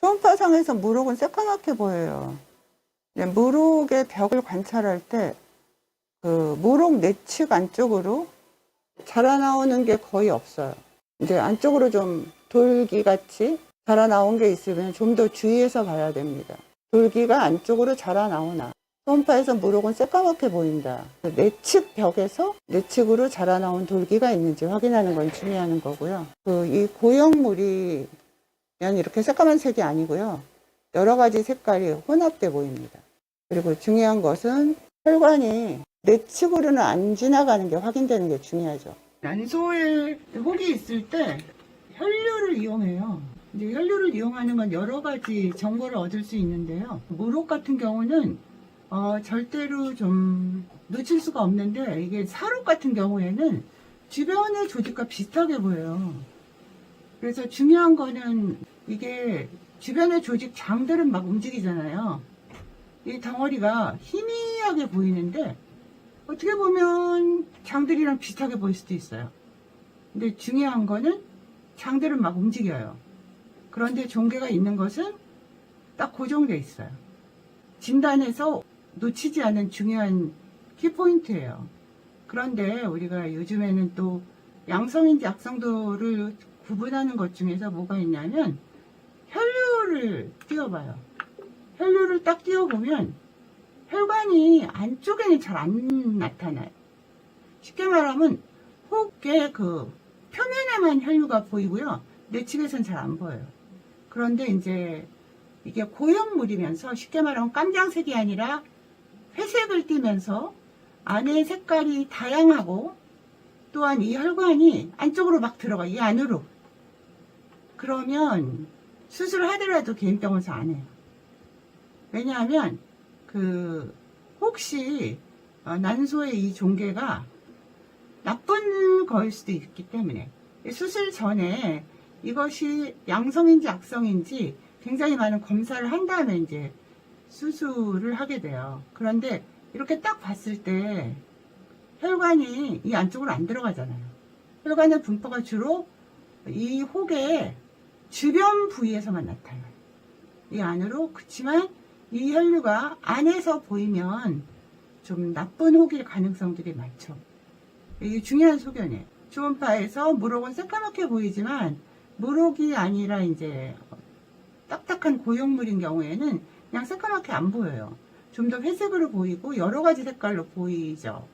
초음파상에서 무록은 새까맣게 보여요. 네, 무록의 벽을 관찰할 때, 그, 무록 내측 안쪽으로 자라나오는 게 거의 없어요. 이제 안쪽으로 좀 돌기 같이 자라나온 게 있으면 좀 더 주의해서 봐야 됩니다. 돌기가 안쪽으로 자라나오나. 초음파에서 무록은 새까맣게 보인다. 내측 벽에서 내측으로 자라나온 돌기가 있는지 확인하는 건 중요한 거고요. 그, 이 고형물이 그냥 이렇게 새까만 색이 아니고요. 여러 가지 색깔이 혼합돼 보입니다. 그리고 중요한 것은 혈관이 내 측으로는 안 지나가는 게 확인되는 게 중요하죠. 난소에 혹이 있을 때 혈류를 이용해요. 이제 혈류를 이용하는 건 여러 가지 정보를 얻을 수 있는데요. 무록 같은 경우는 어, 절대로 좀 놓칠 수가 없는데 이게 사록 같은 경우에는 주변의 조직과 비슷하게 보여요. 그래서 중요한 거는 이게 주변의 조직 장들은 막 움직이잖아요. 이 덩어리가 희미하게 보이는데 어떻게 보면 장들이랑 비슷하게 보일 수도 있어요. 근데 중요한 거는 장들은 막 움직여요. 그런데 종괴가 있는 것은 딱 고정돼 있어요. 진단에서 놓치지 않은 중요한 키포인트예요. 그런데 우리가 요즘에는 또 양성인지 악성도를 구분하는 것 중에서 뭐가 있냐면 혈류를 띄워봐요. 혈류를 딱 띄워보면 혈관이 안쪽에는 잘 안 나타나요. 쉽게 말하면 혹의 그 표면에만 혈류가 보이고요. 내측에선 잘 안 보여요. 그런데 이제 이게 고형물이면서 쉽게 말하면 깜장색이 아니라 회색을 띠면서 안에 색깔이 다양하고 또한 이 혈관이 안쪽으로 막 들어가, 이 안으로. 그러면 수술을 하더라도 개인병원에서 안 해요. 왜냐하면 그 혹시 어, 난소의 이 종괴가 나쁜 거일 수도 있기 때문에 수술 전에 이것이 양성인지 악성인지 굉장히 많은 검사를 한 다음에 이제 수술을 하게 돼요. 그런데 이렇게 딱 봤을 때 혈관이 이 안쪽으로 안 들어가잖아요. 혈관의 분포가 주로 이 혹의 주변 부위에서만 나타나요. 이 안으로 그치만 이 혈류가 안에서 보이면 좀 나쁜 혹일 가능성들이 많죠. 이게 중요한 소견이에요. 초음파에서 무록은 새까맣게 보이지만 무록이 아니라 이제 딱딱한 고형물인 경우에는 그냥 새까맣게 안 보여요. 좀 더 회색으로 보이고 여러 가지 색깔로 보이죠.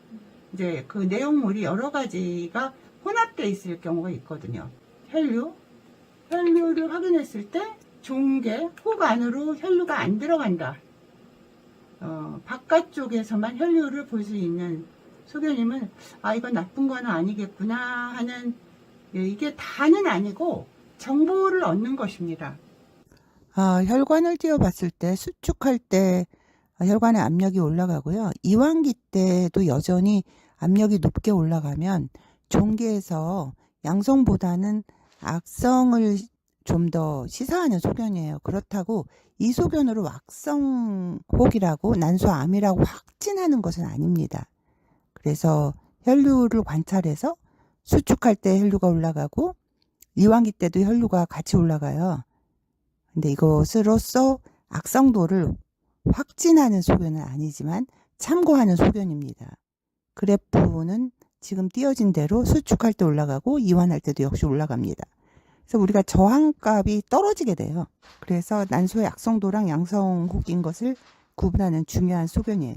이제 그 내용물이 여러 가지가 혼합되어 있을 경우가 있거든요. 혈류, 혈류를 확인했을 때 종계, 혹 안으로 혈류가 안 들어간다. 어, 바깥쪽에서만 혈류를 볼 수 있는 소견임은 아 이건 나쁜 건 아니겠구나 하는 예, 이게 다는 아니고 정보를 얻는 것입니다. 아, 혈관을 띄워봤을 때 수축할 때 혈관의 압력이 올라가고요. 이완기 때도 여전히 압력이 높게 올라가면 종계에서 양성보다는 악성을 좀 더 시사하는 소견이에요. 그렇다고 이 소견으로 악성혹이라고 난소암이라고 확진하는 것은 아닙니다. 그래서 혈류를 관찰해서 수축할 때 혈류가 올라가고 이완기 때도 혈류가 같이 올라가요. 근데 이것으로써 악성도를 확진하는 소견은 아니지만 참고하는 소견입니다. 그래프는 지금 띄어진 대로 수축할 때 올라가고 이완할 때도 역시 올라갑니다. 그래서 우리가 저항값이 떨어지게 돼요. 그래서 난소의 악성도랑 양성혹인 것을 구분하는 중요한 소견이에요.